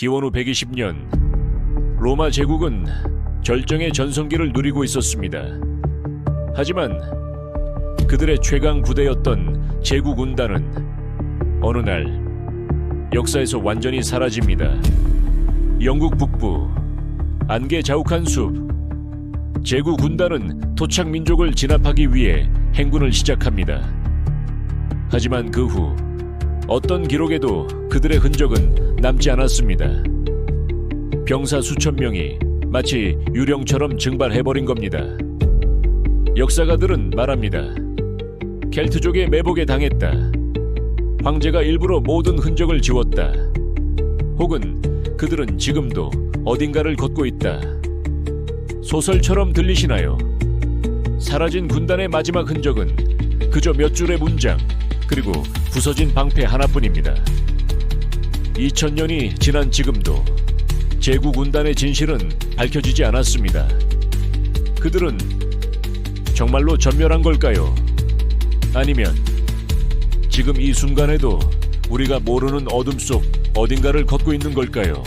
기원 후 120년 로마 제국은 절정의 전성기를 누리고 있었습니다. 하지만 그들의 최강 부대였던 제국 군단은 어느 날 역사에서 완전히 사라집니다. 영국 북부 안개 자욱한 숲 제국 군단은 토착 민족을 진압하기 위해 행군을 시작합니다. 하지만 그후 어떤 기록에도 그들의 흔적은 남지 않았습니다. 병사 수천 명이 마치 유령처럼 증발해버린 겁니다. 역사가들은 말합니다. 켈트족의 매복에 당했다. 황제가 일부러 모든 흔적을 지웠다. 혹은 그들은 지금도 어딘가를 걷고 있다. 소설처럼 들리시나요? 사라진 군단의 마지막 흔적은 그저 몇 줄의 문장 그리고 부서진 방패 하나뿐입니다. 2000년이 지난 지금도 제국 군단의 진실은 밝혀지지 않았습니다. 그들은 정말로 전멸한 걸까요? 아니면 지금 이 순간에도 우리가 모르는 어둠 속 어딘가를 걷고 있는 걸까요?